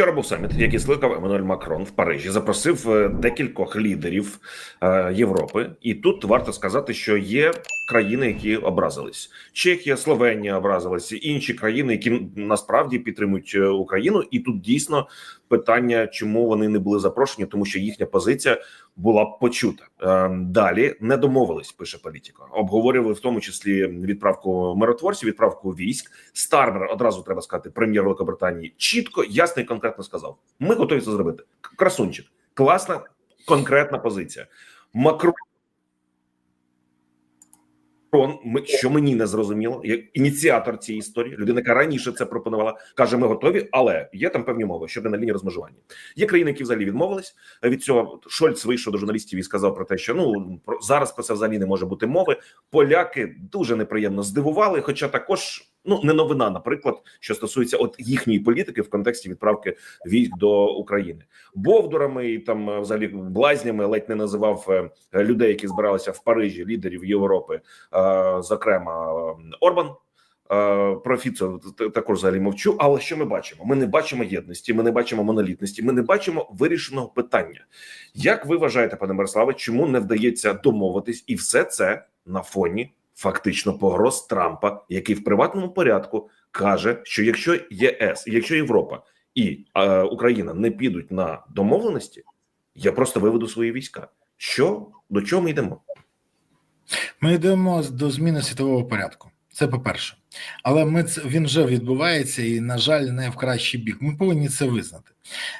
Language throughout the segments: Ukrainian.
Вчора був саміт, який скликав Еммануель Макрон в Парижі. Запросив е, декількох лідерів е, Європи, і тут варто сказати, що є країни, які образились. Чехія, Словенія образилися, інші країни, які насправді підтримують е, Україну. І тут дійсно питання, чому вони не були запрошені, тому що їхня позиція була почута. Е, Далі не домовились. Пише політика. Обговорювали в тому числі відправку миротворців, відправку військ. Стармер одразу треба сказати, прем'єр Великобританії чітко, ясно і конкретно сказав: ми готові це зробити. Красунчик, класна конкретна позиція. Макрон. Ми- що мені не зрозуміло, як ініціатор цієї історії, людина, яка раніше це пропонувала, каже: ми готові, але є там певні мови щодо на лінії розмежування. Є країни, які взагалі відмовились від цього. Шольц вийшов до журналістів і сказав про те, що ну про зараз про це взагалі не може бути мови. Поляки дуже неприємно здивували, хоча також ну не новина, наприклад, що стосується от їхньої політики в контексті відправки військ до України. Бовдурами і там е, взагалі блазнями ледь не називав е, людей, які збиралися в Парижі, лідерів Європи, е, зокрема Орбан. Про Фіцо також взагалі мовчу. Але що ми бачимо? Ми не бачимо єдності, ми не бачимо монолітності, ми не бачимо вирішеного питання. Як ви вважаєте, пане Мирославе, чому не вдається домовитись, і все це на фоні фактично погроз Трампа, який в приватному порядку каже, що якщо ЄС, якщо Європа і е, Україна не підуть на домовленості, я просто виведу свої війська. Що до чого ми йдемо? Ми йдемо до зміни світового порядку. Це по-перше, але ми це він вже відбувається і, на жаль, не в кращий бік. Ми повинні це визнати.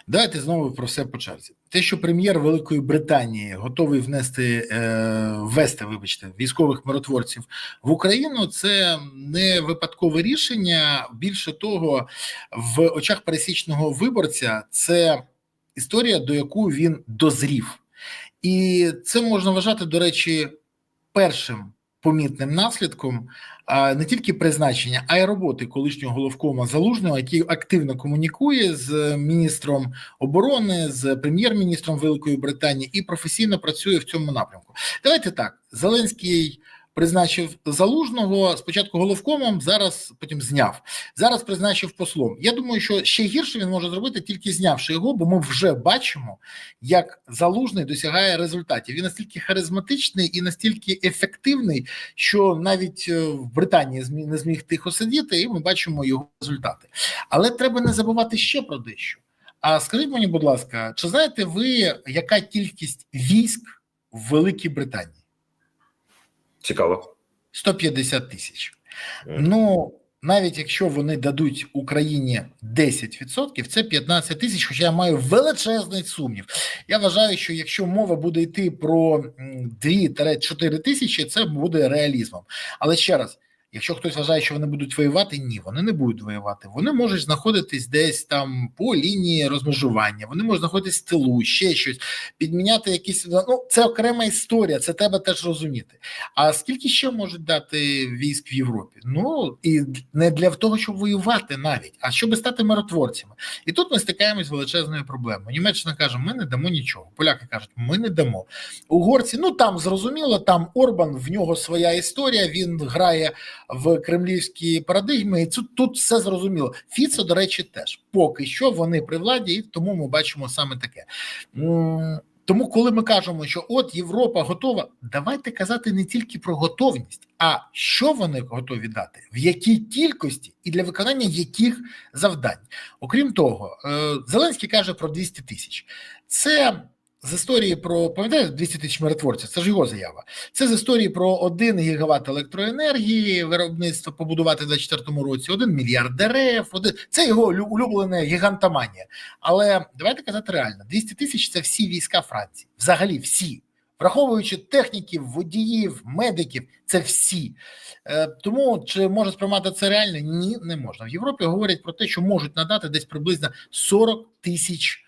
Давайте знову про все по черзі. Те, що прем'єр Великої Британії готовий внести е, ввести, вибачте, військових миротворців в Україну, це не випадкове рішення. Більше того, в очах пересічного виборця це історія, до якої він дозрів, і це можна вважати, до речі, першим помітним наслідком не тільки призначення, а й роботи колишнього головкома залужного, який активно комунікує з міністром оборони, з прем'єр-міністром Великої Британії і професійно працює в цьому напрямку. Давайте так: Зеленський. Призначив залужного спочатку головкомом, зараз потім зняв. Зараз призначив послом. Я думаю, що ще гірше він може зробити, тільки знявши його, бо ми вже бачимо, як залужний досягає результатів. Він настільки харизматичний і настільки ефективний, що навіть е, в Британії не зміг тихо сидіти, і ми бачимо його результати. Але треба не забувати ще про дещо. А скажіть мені, будь ласка, чи знаєте ви, яка кількість військ в Великій Британії? Цікаво. 150 тисяч. Мгм. Ну навіть якщо вони дадуть Україні 10%, це 15 тисяч. Хоча я маю величезний сумнів. Я вважаю, що якщо мова буде йти про м, 2-4 тисячі, це буде реалізмом. Але ще раз. Якщо хтось вважає, що вони будуть воювати, ні, вони не будуть воювати. Вони можуть знаходитись десь там по лінії розмежування, вони можуть знаходитись в тилу, ще щось, підміняти якісь. Ну, це окрема історія, це треба теж розуміти. А скільки ще можуть дати військ в Європі? Ну і не для того, щоб воювати навіть, а щоб стати миротворцями. І тут ми стикаємось з величезною проблемою. Німеччина каже: ми не дамо нічого. Поляки кажуть, ми не дамо. Угорці, ну там зрозуміло, там Орбан, в нього своя історія. Він грає в кремлівській парадигмі, і тут, тут все зрозуміло. Фіцо, до речі, теж поки що вони при владі, і тому ми бачимо саме таке. Тому, коли ми кажемо, що от Європа готова, давайте казати не тільки про готовність, а що вони готові дати, в якій кількості і для виконання яких завдань. Окрім того, е, Зеленський каже про 200 тисяч. Це з історії про пам'ятаєте 200 тисяч миротворців, це ж його заява. Це з історії про 1 гігават електроенергії, виробництво побудувати в 2024 році, 1 мільярд дерев. Один... Це його лю- улюблена гігантоманія. Але давайте казати реально: 200 тисяч це всі війська Франції, взагалі всі. Враховуючи техніків, водіїв, медиків, це всі. Е, тому чи може сприймати це реально? Ні, не можна. В Європі говорять про те, що можуть надати десь приблизно 40 тисяч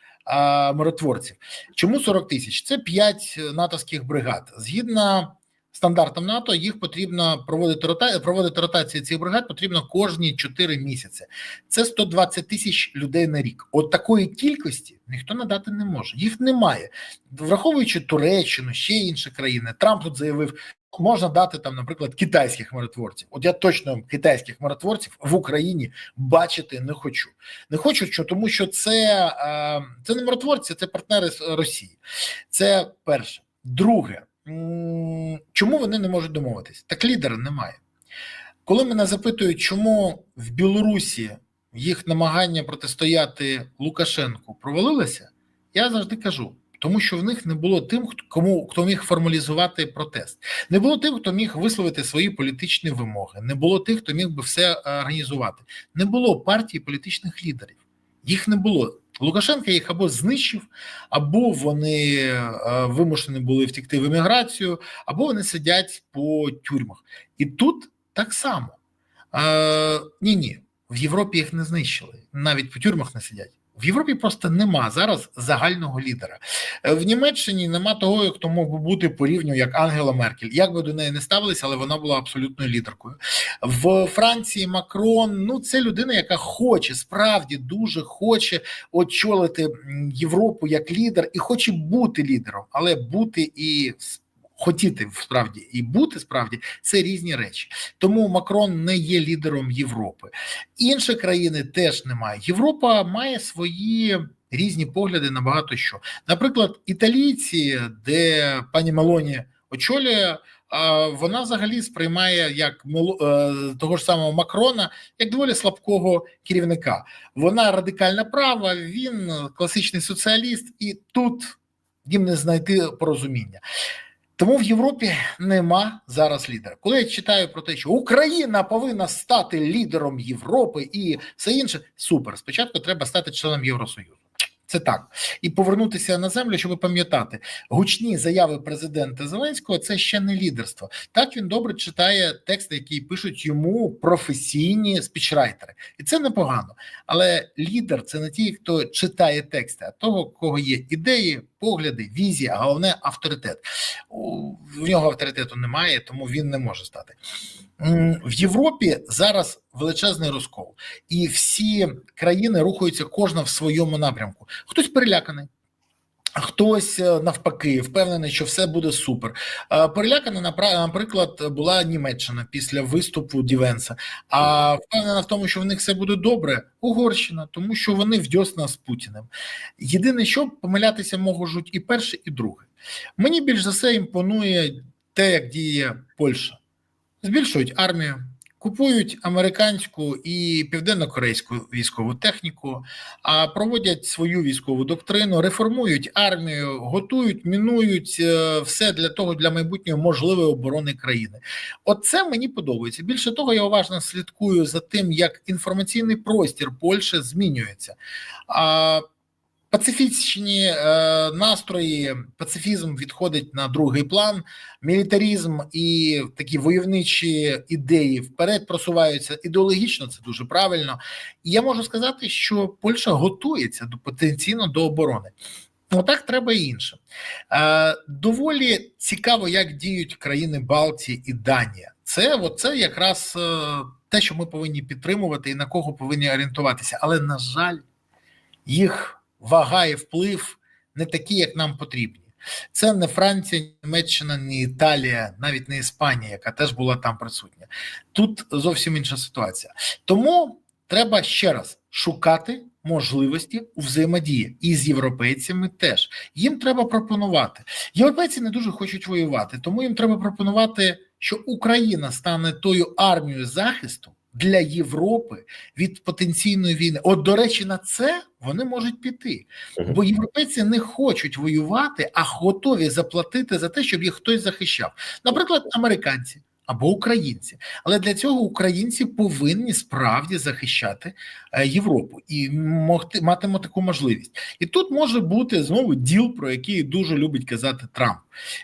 миротворців. Чому 40 тисяч? Це 5 натовських бригад. Згідно стандартам НАТО їх потрібно проводити рота... проводити ротації цих бригад потрібно кожні 4 місяці. Це 120 тисяч людей на рік. От такої кількості ніхто надати не може. Їх немає, враховуючи Туреччину, ще інші країни. Трамп тут заявив. Можна дати там, наприклад, китайських миротворців. От я точно китайських миротворців в Україні бачити не хочу. Не хочу, що тому, що це, е, це не миротворці, це партнери з Росії. Це перше. Друге, чому вони не можуть домовитись? Так лідера немає. Коли мене запитують, чому в Білорусі їх намагання протистояти Лукашенку провалилося, я завжди кажу. Тому що в них не було тим, кому хто міг формалізувати протест, не було тим, хто міг висловити свої політичні вимоги, не було тих, хто міг би все е, організувати. Не було партії політичних лідерів. Їх не було. Лукашенко їх або знищив, або вони е, вимушені були втекти в еміграцію, або вони сидять по тюрмах. І тут так само. Е, ні, ні, в Європі їх не знищили, навіть по тюрмах не сидять. В Європі просто нема зараз загального лідера. Е, В Німеччині нема того, хто мог би бути по рівню як Ангела Меркель. Як би до неї не ставилися, але вона була абсолютною лідеркою. В Франції Макрон ну це людина, яка хоче, справді дуже хоче очолити Європу як лідер і хоче бути лідером, але бути і хотіти справді і бути справді це різні речі. Тому Макрон не є лідером Європи. Інші країни теж немає. Європа має свої різні погляди на багато що. Наприклад, італійці, де пані Мелоні очолює. Вона взагалі сприймає як е, того ж самого Макрона як доволі слабкого керівника. Вона радикальна права, він класичний соціаліст, і тут їм не знайти порозуміння. Тому в Європі нема зараз лідера. Коли я читаю про те, що Україна повинна стати лідером Європи і все інше, супер. Спочатку треба стати членом Євросоюзу. Це так, і повернутися на землю, щоб пам'ятати гучні заяви президента Зеленського. Це ще не лідерство. Так він добре читає тексти, які пишуть йому професійні спічрайтери, і це непогано. Але лідер це не ті, хто читає тексти, а того, кого є ідеї, погляди, візія, а головне авторитет. У- нього авторитету немає, тому він не може стати. В Європі зараз величезний розкол, і всі країни рухаються кожна в своєму напрямку. Хтось переляканий. Хтось е, навпаки впевнений, що все буде супер. Е, Перелякана, наприклад, була Німеччина після виступу Дівенса. А впевнена в тому, що в них все буде добре, Угорщина, тому що вони вдьосна з Путіним. Єдине, що помилятися можуть і перше, і друге. Мені більш за все імпонує те, як діє Польща. Збільшують армію, купують американську і південно-корейську військову техніку, а проводять свою військову доктрину, реформують армію, готують, мінують е, все для того для майбутньої можливої оборони країни. Оце мені подобається. Більше того, я уважно слідкую за тим, як інформаційний простір Польщі змінюється. Пацифічні е, настрої, пацифізм відходить на другий план, мілітарізм і такі войовничі ідеї вперед просуваються ідеологічно. Це дуже правильно. І я можу сказати, що Польща готується до потенційно до оборони. Отак треба і інше. Е, доволі цікаво, як діють країни Балтії і Данія. Це оце якраз е, те, що ми повинні підтримувати і на кого повинні орієнтуватися. Але на жаль, їх вага і вплив не такі, як нам потрібні. Це не Франція, Німеччина, не Італія, навіть не Іспанія, яка теж була там присутня. Тут зовсім інша ситуація. Тому треба ще раз шукати можливості у взаємодії і з європейцями теж. Їм треба пропонувати. Європейці не дуже хочуть воювати, тому їм треба пропонувати, що Україна стане тою армією захисту для Європи від потенційної війни. От, до речі, на це вони можуть піти, бо європейці не хочуть воювати, а готові заплатити за те, щоб їх хтось захищав. Наприклад, американці. Або українці, але для цього українці повинні справді захищати е, Європу і могти матимемо таку можливість. І тут може бути знову діл, про який дуже любить казати Трамп.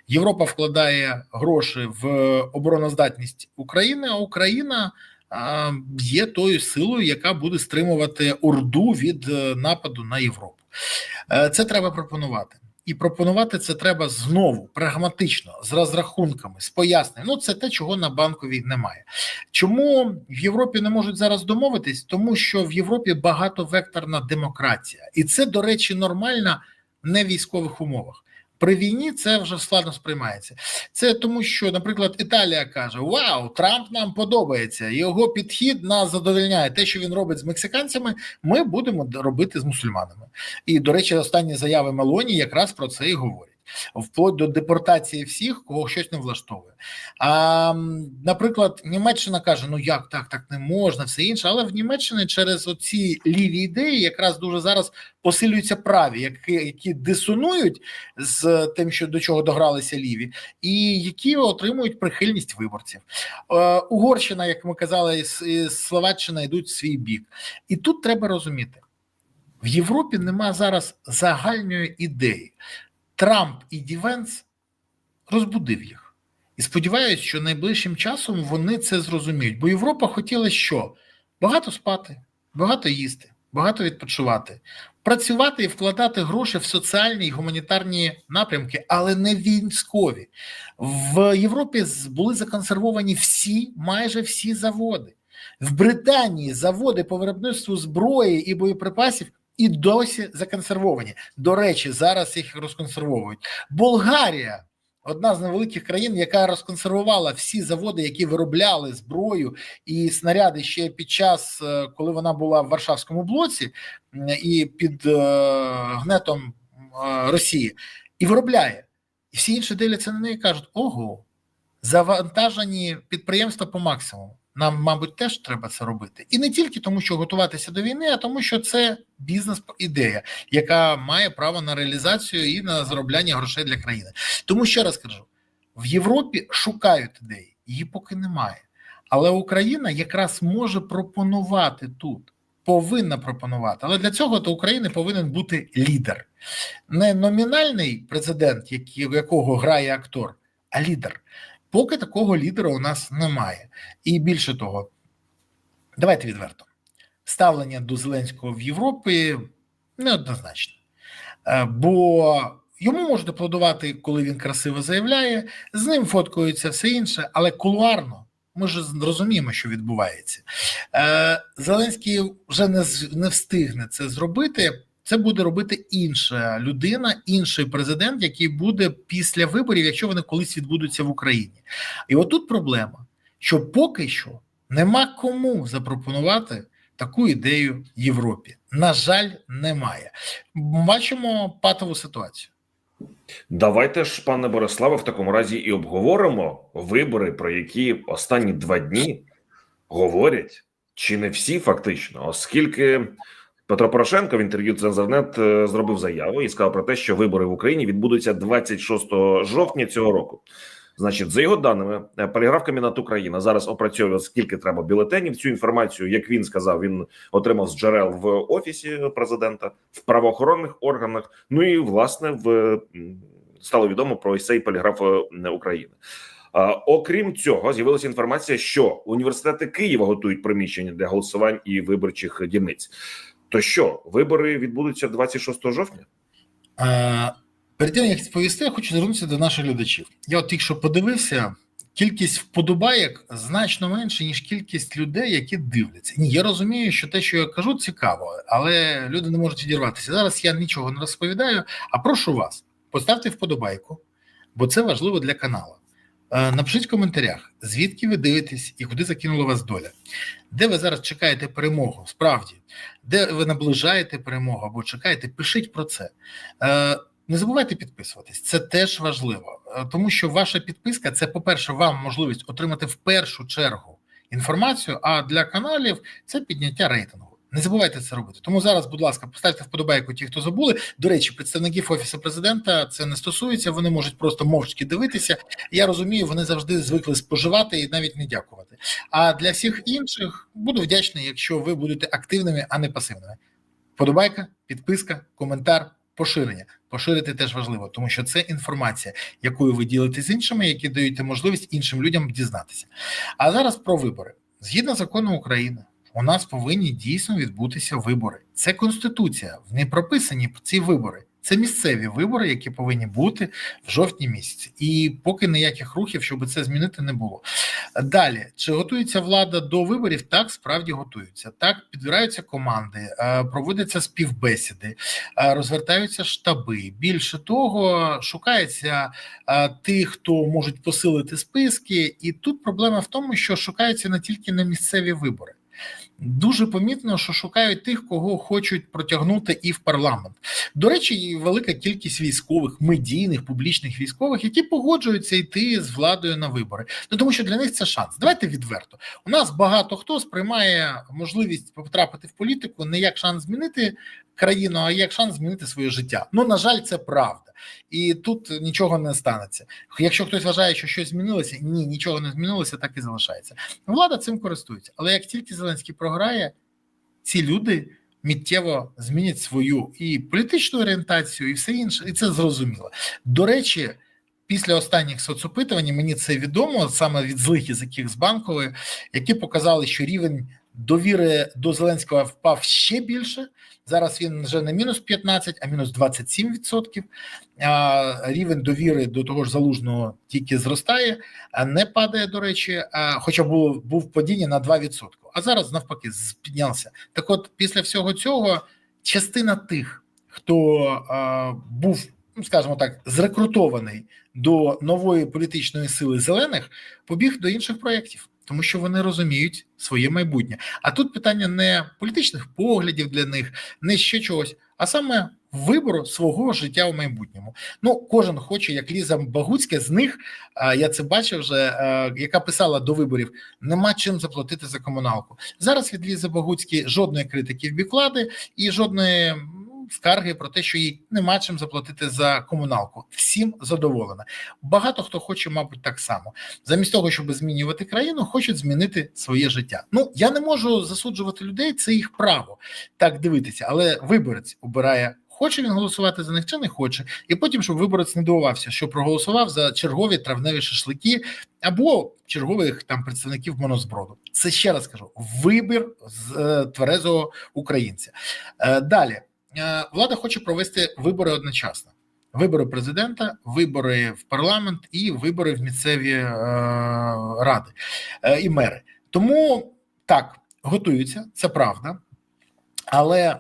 Європа вкладає гроші в обороноздатність України, а Україна є тою силою, яка буде стримувати Орду від е, нападу на Європу. Е, Це треба пропонувати. і пропонувати це треба знову прагматично, з розрахунками, з поясненням. Ну, це те, чого на банковій немає. Чому в Європі не можуть зараз домовитись? Тому що в Європі багатовекторна демократія, і це, до речі, нормально не в військових умовах. При війні це вже складно сприймається. Це тому, що, наприклад, Італія каже: Вау, Трамп нам подобається. Його підхід нас задовольняє. Те, що він робить з мексиканцями, ми будемо робити з мусульманами. І, до речі, останні заяви Мелоні якраз про це і говорять. Вплоть до депортації всіх, кого щось не влаштовує. А, наприклад, Німеччина каже: ну як так, так не можна, все інше. Але в Німеччині через оці ліві ідеї якраз дуже зараз посилюються праві, які, які дисонують з тим, що до чого догралися ліві, і які отримують прихильність виборців. Е, Угорщина, як ми казали, і Словаччина йдуть в свій бік. І тут треба розуміти: в Європі нема зараз загальної ідеї. Трамп і Дівенс розбудив їх. І сподіваюся, що найближчим часом вони це зрозуміють. Бо Європа хотіла що? Багато спати, багато їсти, багато відпочивати, працювати і вкладати гроші в соціальні і гуманітарні напрямки, але не військові. В Європі були законсервовані всі, майже всі заводи. В Британії заводи по виробництву зброї і боєприпасів і досі законсервовані. До речі, зараз їх розконсервовують. Болгарія одна з невеликих країн, яка розконсервувала всі заводи, які виробляли зброю і снаряди ще під час, е, коли вона була в Варшавському блоці і під е, гнетом е, Росії, і виробляє. І всі інші дивляться на неї і кажуть: ого, завантажені підприємства по максимуму. Нам, мабуть, теж треба це робити. І не тільки тому, що готуватися до війни, а тому, що це бізнес-ідея, яка має право на реалізацію і на заробляння грошей для країни. Тому ще раз кажу: в Європі шукають ідеї, її поки немає. Але Україна якраз може пропонувати тут, повинна пропонувати. Але для цього до України повинен бути лідер, не номінальний президент, в якого грає актор, а лідер. Поки такого лідера у нас немає. І більше того, давайте відверто. Ставлення до Зеленського в Європі неоднозначне. Е, Бо йому можуть аплодувати, коли він красиво заявляє, з ним фоткаються все інше, але кулуарно ми ж розуміємо, що відбувається. Е, Зеленський вже не встигне це зробити. Це буде робити інша людина, інший президент, який буде після виборів, якщо вони колись відбудуться в Україні. І отут проблема, що поки що нема кому запропонувати таку ідею Європі. На жаль, немає. Бачимо патову ситуацію. Давайте ж, пане Бориславе, в такому разі і обговоримо вибори, про які останні два дні говорять, чи не всі фактично, оскільки Петро Порошенко в інтерв'ю Цензорнет е, зробив заяву і сказав про те, що вибори в Україні відбудуться 26 жовтня цього року. Значить, за його даними, е, поліграф Камінат Україна зараз опрацьовує скільки треба бюлетенів. Цю інформацію, як він сказав, він отримав з джерел в офісі президента, в правоохоронних органах. Ну і власне в стало відомо про цей поліграф е, України. Окрім цього, з'явилася інформація, що університети Києва готують приміщення для голосувань і виборчих дільниць. То що вибори відбудуться 26 жовтня? Е, Перед тим як відповісти, я хочу звернутися до наших глядачів. Я от тільки подивився, кількість вподобайок значно менше, ніж кількість людей, які дивляться. Ні, я розумію, що те, що я кажу, цікаво, але люди не можуть відірватися. Зараз я нічого не розповідаю, а прошу вас, поставте вподобайку, бо це важливо для каналу. Е, Напишіть в коментарях, звідки ви дивитесь і куди закинула вас доля. Де ви зараз чекаєте перемогу? Справді, де ви наближаєте перемогу або чекаєте, пишіть про це. Е, Не забувайте підписуватись, це теж важливо, Е, тому що ваша підписка це, по-перше, вам можливість отримати в першу чергу інформацію. А для каналів це підняття рейтингу. Не забувайте це робити. Тому зараз, будь ласка, поставте вподобайку ті, хто забули. До речі, представників офісу президента це не стосується. Вони можуть просто мовчки дивитися. Я розумію, вони завжди звикли споживати і навіть не дякувати. А для всіх інших буду вдячний, якщо ви будете активними, а не пасивними. Вподобайка, підписка, коментар, поширення. Поширити теж важливо, тому що це інформація, якою ви ділитесь з іншими, які дають можливість іншим людям дізнатися. А зараз про вибори. Згідно закону України, у нас повинні дійсно відбутися вибори. Це конституція. В ній прописані ці вибори. Це місцеві вибори, які повинні бути в жовтні місяці, і поки ніяких рухів, щоб це змінити, не було. Далі чи готується влада до виборів? Так, справді готуються. Так, підбираються команди, е, проводяться співбесіди, е, розвертаються штаби. Більше того, шукається е, тих, хто можуть посилити списки, і тут проблема в тому, що шукаються не тільки на місцеві вибори. Дуже помітно, що шукають тих, кого хочуть протягнути і в парламент. До речі, велика кількість військових, медійних, публічних військових, які погоджуються йти з владою на вибори. Ну тому що для них це шанс. Давайте відверто. У нас багато хто сприймає можливість потрапити в політику не як шанс змінити країну, а як шанс змінити своє життя. Ну на жаль, це правда. І тут нічого не станеться. Якщо хтось вважає, що щось змінилося, ні, нічого не змінилося, так і залишається. Влада цим користується. Але як тільки Зеленський програє, ці люди миттєво змінять свою і політичну орієнтацію, і все інше, і це зрозуміло. До речі, після останніх соцопитувань мені це відомо саме від злих язиків з банкової, які показали, що рівень довіри до Зеленського впав ще більше. Зараз він вже не мінус 15, а мінус 27%. А, Рівень довіри до того ж залужного тільки зростає, а не падає, до речі, а, хоча було був падіння на 2%. А зараз навпаки піднявся. Так, от, після всього цього, частина тих, хто а, був, ну скажімо так, зрекрутований до нової політичної сили зелених, побіг до інших проєктів тому що вони розуміють своє майбутнє. А тут питання не політичних поглядів для них, не ще чогось, а саме вибору свого життя в майбутньому. Ну, кожен хоче, як Ліза Багуцька, з них я це бачив вже, яка писала до виборів: нема чим заплатити за комуналку. Зараз від Лізи Багуцькі жодної критики в бік влади і жодної. Скарги про те, що їй нема чим заплатити за комуналку, всім задоволена. Багато хто хоче, мабуть, так само. Замість того, щоб змінювати країну, хочуть змінити своє життя. Ну я не можу засуджувати людей, це їх право так дивитися, але виборець обирає. Хоче він голосувати за них чи не хоче, і потім, щоб виборець не дивувався, що проголосував за чергові травневі шашлики або чергових там представників монозброду. Це ще раз кажу: вибір з е, тверезого українця. Е, далі влада хоче провести вибори одночасно: вибори президента, вибори в парламент і вибори в місцеві е, ради е, і мери. Тому так готуються, це правда, але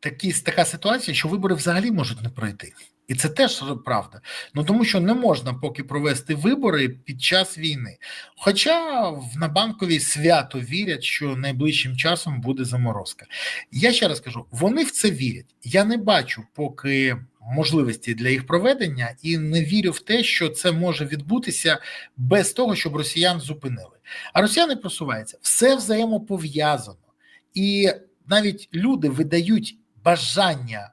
такі така ситуація, що вибори взагалі можуть не пройти, і це теж правда. Ну тому що не можна поки провести вибори під час війни. Хоча в на банковій свято вірять, що найближчим часом буде заморозка. Я ще раз кажу: вони в це вірять. Я не бачу поки. Можливості для їх проведення, і не вірю в те, що це може відбутися без того, щоб росіян зупинили. А росіяни просуваються все взаємопов'язано, і навіть люди видають бажання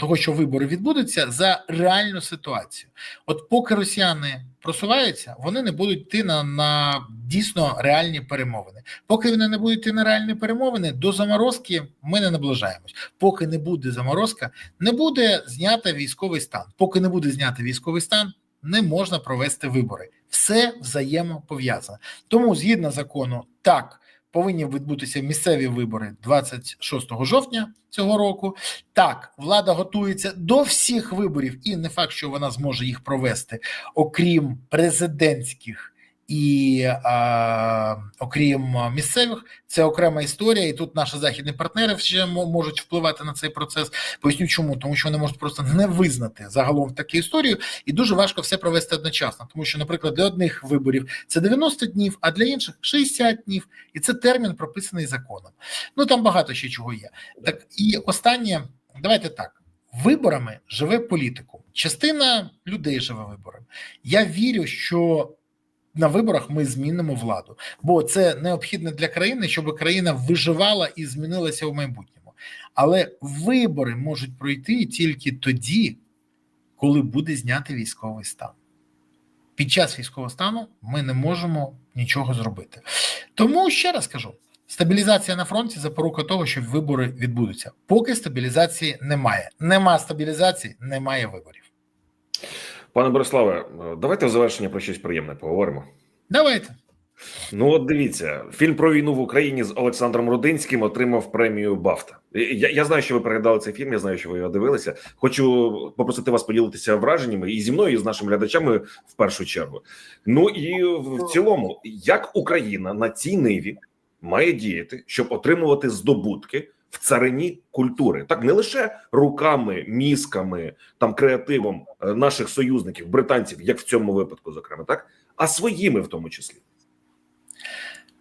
того, що вибори відбудуться, за реальну ситуацію. От поки росіяни просуваються, вони не будуть йти на, на дійсно реальні перемовини. Поки вони не будуть йти на реальні перемовини, до заморозки ми не наближаємось. Поки не буде заморозка, не буде знято військовий стан. Поки не буде знято військовий стан, не можна провести вибори. Все взаємопов'язане. Тому, згідно закону, так повинні відбутися місцеві вибори 26 жовтня цього року. Так, влада готується до всіх виборів, і не факт, що вона зможе їх провести, окрім президентських. І а, окрім місцевих, це окрема історія, і тут наші західні партнери ще можуть впливати на цей процес. Поясню, чому тому, що вони можуть просто не визнати загалом таку історію, і дуже важко все провести одночасно. Тому що, наприклад, для одних виборів це 90 днів, а для інших 60 днів, і це термін прописаний законом. Ну там багато ще чого є. Так і останнє, давайте так. Виборами живе політику. Частина людей живе виборами. Я вірю, що на виборах ми змінимо владу, бо це необхідно для країни, щоб країна виживала і змінилася в майбутньому. Але вибори можуть пройти тільки тоді, коли буде знятий військовий стан. Під час військового стану ми не можемо нічого зробити. Тому ще раз кажу: стабілізація на фронті запорука того, що вибори відбудуться. Поки стабілізації немає. Нема стабілізації, немає виборів. Пане Бориславе, давайте в завершення про щось приємне поговоримо. Давайте. Ну, от дивіться, фільм про війну в Україні з Олександром Рудинським отримав премію Бафта. Я, я знаю, що ви переглядали цей фільм. Я знаю, що ви його дивилися. Хочу попросити вас поділитися враженнями і зі мною, і з нашими глядачами в першу чергу. Ну і в цілому, як Україна на цій ниві має діяти, щоб отримувати здобутки в царині культури, так не лише руками, мізками, там креативом е, наших союзників, британців, як в цьому випадку, зокрема, так а своїми в тому числі.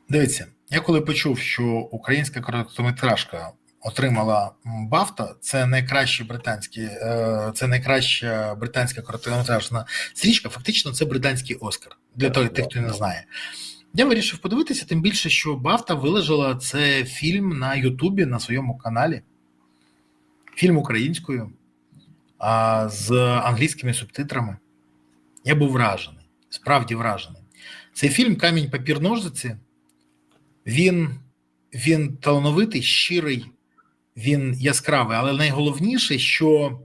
Дивіться, я коли почув, що українська короткометражка отримала Бафта, це найкращий британський, е, це найкраща британська короткометражна стрічка. Фактично, це британський Оскар для того, тих, хто не знає. Я вирішив подивитися, тим більше, що Бафта виложила це фільм на Ютубі на своєму каналі. Фільм українською, а з англійськими субтитрами. Я був вражений, справді вражений. Цей фільм Камінь папір ножиці. Він, він талановитий, щирий, він яскравий, але найголовніше, що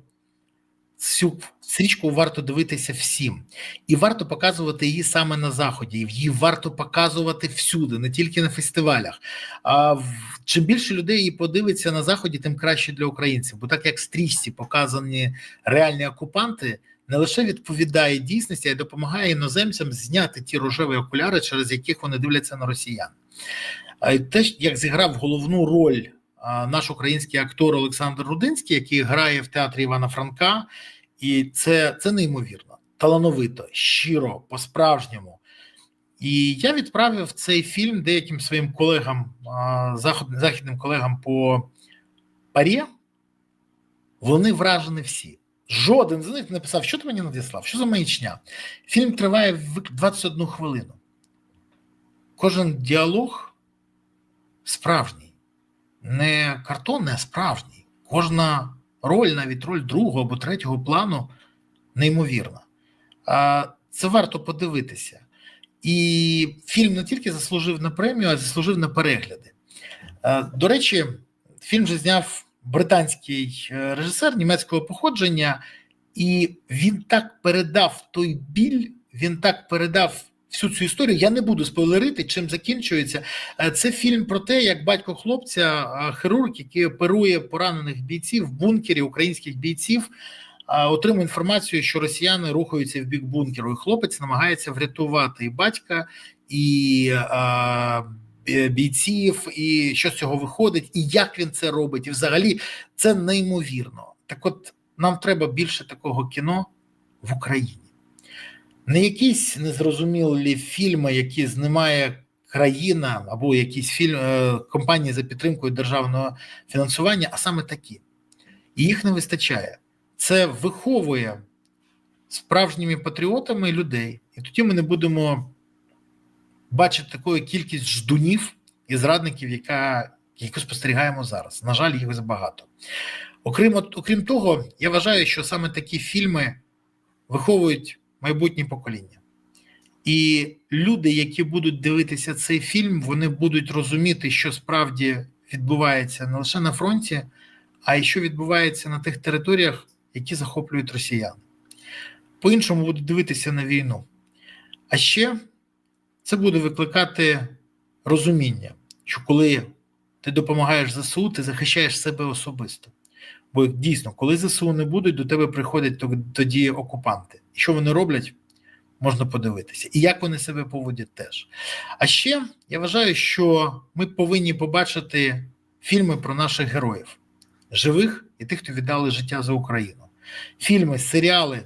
цю стрічку варто дивитися всім, і варто показувати її саме на заході. Її варто показувати всюди, не тільки на фестивалях. А чим більше людей її подивиться на заході, тим краще для українців. Бо так як стрічці показані реальні окупанти, не лише відповідає дійсності, а й допомагає іноземцям зняти ті рожеві окуляри, через яких вони дивляться на росіян. Те, як зіграв головну роль наш український актор Олександр Рудинський, який грає в театрі Івана Франка, і це, це неймовірно, талановито, щиро, по-справжньому. І я відправив цей фільм деяким своїм колегам, західним колегам по парі. Вони вражені всі. Жоден з них не написав, що ти мені надіслав, що за маячня. Фільм триває 21 хвилину. Кожен діалог справжній, не картонний, а справжній. Кожна роль, навіть роль другого або третього плану, неймовірна. Це варто подивитися. І фільм не тільки заслужив на премію, а й заслужив на перегляди. До речі, фільм же зняв британський е, режисер німецького походження, і він так передав той біль, він так передав всю цю історію. Я не буду спойлерити, чим закінчується. Е, Це фільм про те, як батько хлопця, е, хірург, який оперує поранених бійців в бункері українських бійців. е, Отримує інформацію, що росіяни рухаються в бік бункеру, і хлопець намагається врятувати і батька, і бі- бійців, і що з цього виходить, і як він це робить. І взагалі це неймовірно. Так, от нам треба більше такого кіно в Україні. Не якісь незрозумілі фільми, які знімає країна або якісь фільм е, компанії за підтримкою державного фінансування, а саме такі. І їх не вистачає. Це виховує справжніми патріотами людей. І тоді ми не будемо бачити такої кількість ждунів і зрадників, яка, яку спостерігаємо зараз. На жаль, їх забагато. Окрім, окрім того, я вважаю, що саме такі фільми виховують майбутнє покоління. І люди, які будуть дивитися цей фільм, вони будуть розуміти, що справді відбувається не лише на фронті, а й що відбувається на тих територіях, які захоплюють росіяни. По-іншому будуть дивитися на війну. А ще це буде викликати розуміння, що коли ти допомагаєш ЗСУ, ти захищаєш себе особисто. Бо дійсно, коли ЗСУ не будуть, до тебе приходять тоді окупанти. І що вони роблять, можна подивитися. І як вони себе поводять теж. А ще я вважаю, що ми повинні побачити фільми про наших героїв, живих і тих, хто віддали життя за Україну. Фільми, серіали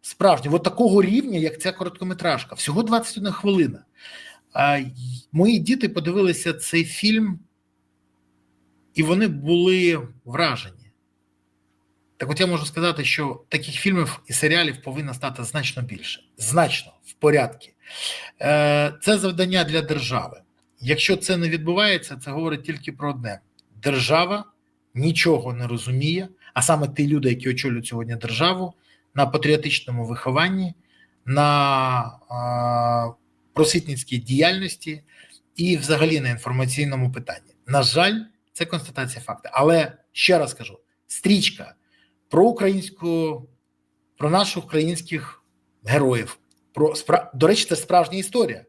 справжні, от такого рівня, як ця короткометражка, всього 21 хвилина. А мої діти подивилися цей фільм, і вони були вражені. Так от я можу сказати, що таких фільмів і серіалів повинно стати значно більше. Значно в порядку. Е, Це завдання для держави. Якщо це не відбувається, це говорить тільки про одне: держава нічого не розуміє, а саме ті люди, які очолюють сьогодні державу, на патріотичному вихованні, на е, просвітницькій діяльності і взагалі на інформаційному питанні. На жаль, це констатація факту. Але ще раз кажу: стрічка про українську, про наших українських героїв. Про спра... До речі, це справжня історія.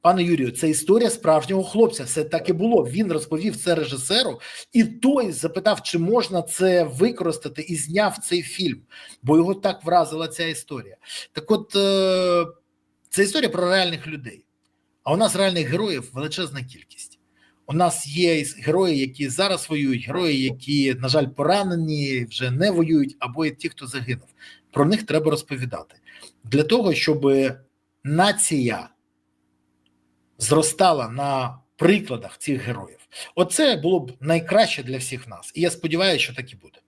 Пане Юрію, це історія справжнього хлопця. Все так і було. Він розповів це режисеру, і той запитав, чи можна це використати, і зняв цей фільм, бо його так вразила ця історія. Так, от е, це історія про реальних людей. А у нас реальних героїв величезна кількість. У нас є герої, які зараз воюють, герої, які, на жаль, поранені, вже не воюють, або є ті, хто загинув. Про них треба розповідати для того, щоб нація зростала на прикладах цих героїв. Оце було б найкраще для всіх нас. І я сподіваюся, що так і буде.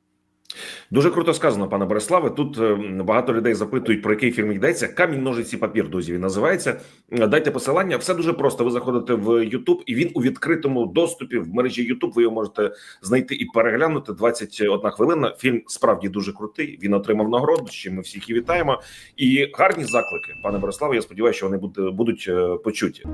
Дуже круто сказано, пане Бориславе. Тут е, багато людей запитують, про який фільм йдеться. Камінь ножиці папір, друзі. Він називається. Е, Дайте посилання. Все дуже просто. Ви заходите в YouTube, і він у відкритому доступі в мережі YouTube. Ви його можете знайти і переглянути. 21 хвилина. Фільм справді дуже крутий. Він отримав нагороду. з чим ми всіх і вітаємо. І гарні заклики, пане Бориславе. Я сподіваюся, що вони будуть, е, почуті.